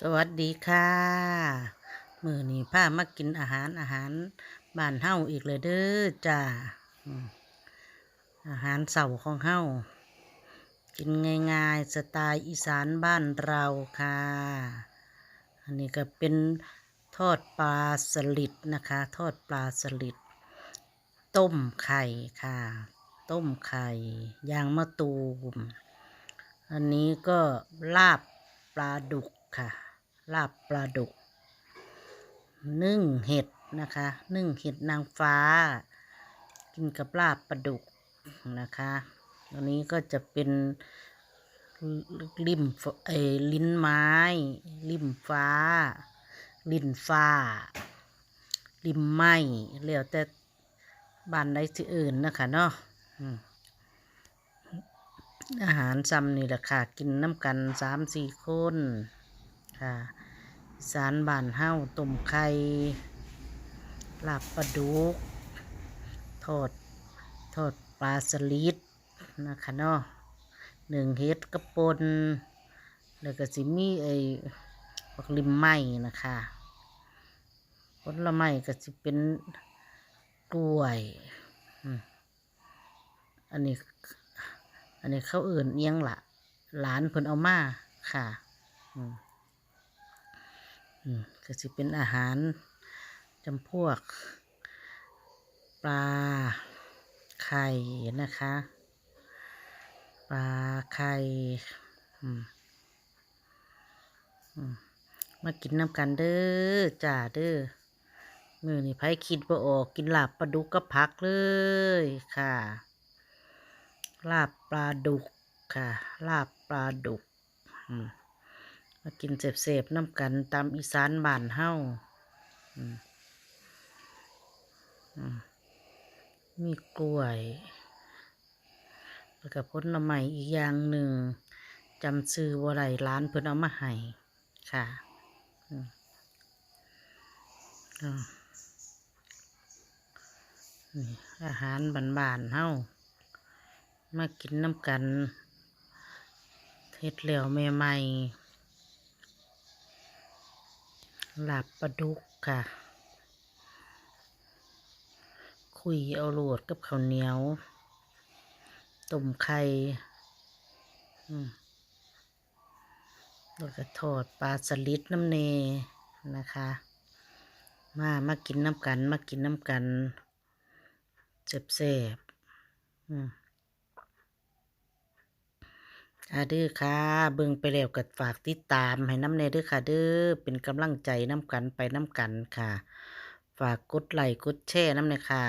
สวัสดีค่ะ มือนี้ามากินอาหารอาหารบ้านเฮาอีกเลยเด้อจ้าอาหารเสาของเฮากินง่ายๆสไตล์อีสานบ้านเราค่ะ อันนี้ก็เป็นทอดปลาสลิดนะคะ ทอดปลาสลิด ต้มไข่ค่ะ ต้มไข่ยางมะตูม อันนี้ก็ลาบปลาดุก ค่ะ ลาบปลาดุก นึ่งเห็ดนะคะ นึ่งเห็ดนางฟ้า กินกับลาบปลาดุกนะคะอันนี้ก็จะเป็นริมเอลิ้นไม้ ริมฟ้า ลิ้นฟ้า ริมไม้แล้วแต่บ้านใดที่อื่นนะคะเนาะอืมอาหารซ้ำนี่แหละค่ะ กินน้ำกันสามสี่คน ค่ะสารบานเฮ้าต้มไข่ลาบปลาดุกทอดทอดปลาสลิดนะคะเนาะหนึ่งเฮ็ดกระปนแล้วก็สิมีไอ้ปักริมไม้นะคะผลไม้ก็สิเป็นกล้วยอันนี้ อันนี้เขาอื่นเอียงละหลานเพิ่นเอามาค่ะ อืม อืมก็สิเป็นอาหารจำพวก ปลาไข่นะคะ ปลาไข่มากินน้ำกันเด้อจ้าเด้อมือนี่ไผคิดบ่ออกกินลาบปลาดุกกับผักเลยค่ะ ลาบปลาดุกค่ะ ลาบปลาดุกอืม มากินเสบๆน้ำกันตามอีสานบ้านเฮาม,มีกล้วย แล้วก็ผลไม้อีกอย่างหนึ่งจำซื้อว่าไรร้านเพิ่นเอามาให้ค่ะอานี่อาหารบ้านๆเฮามากินน้ำกันเฮ็ดแล้วใหม่ๆ หลาบปลาดุกค่ะ คุยเอาโหลดกับข้าวเหนียวต้มไข่แล้วก็ทอดปลาสลิดน้ำเนนะคะ มามากินน้ำกัน มากินน้ำกันเจ็บๆอืม ค่ะเด้อค่ะ เบิ่งไปแล้วก็ฝากติดตามให้น้ำเนเด้อค่ะ เด้อเป็นกำลังใจน้ำกันไปน้ำกันค่ะ ฝากกดไลค์กดแชร์น้ำเนค่ะ